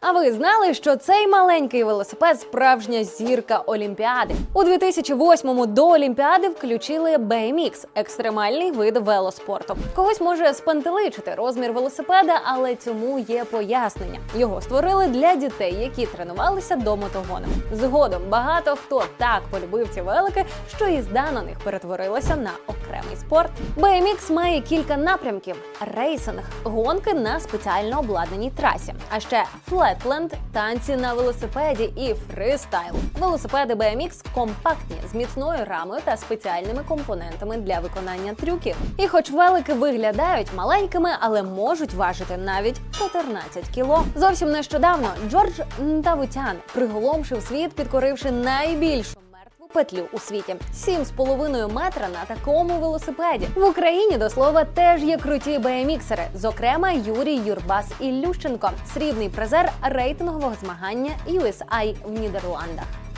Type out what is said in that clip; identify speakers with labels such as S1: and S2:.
S1: А ви знали, що цей маленький велосипед справжня зірка Олімпіади? У 2008-му до Олімпіади включили BMX – екстремальний вид велоспорту. Когось може спантеличити розмір велосипеда, але цьому є пояснення. Його створили для дітей, які тренувалися до мотогону. Згодом багато хто так полюбив ці велики, що їзда на них перетворилася на окремий спорт. BMX має кілька напрямків: рейсинг, гонки на спеціально обладнаній трасі, а ще флетленд, танці на велосипеді і фристайл. Велосипеди BMX компактні з міцною рамою та спеціальними компонентами для виконання трюків. І хоч велики виглядають маленькими, але можуть важити навіть 14 кіло. Зовсім нещодавно Джордж Ntavutyan приголомшив світ, підкоривши найбільшу петлю у світі 7,5 метра на такому велосипеді. В Україні до слова теж є круті BMX-ери, зокрема Юрій Юрбас Ілющенко, срібний призер рейтингового змагання USI в Нідерландах.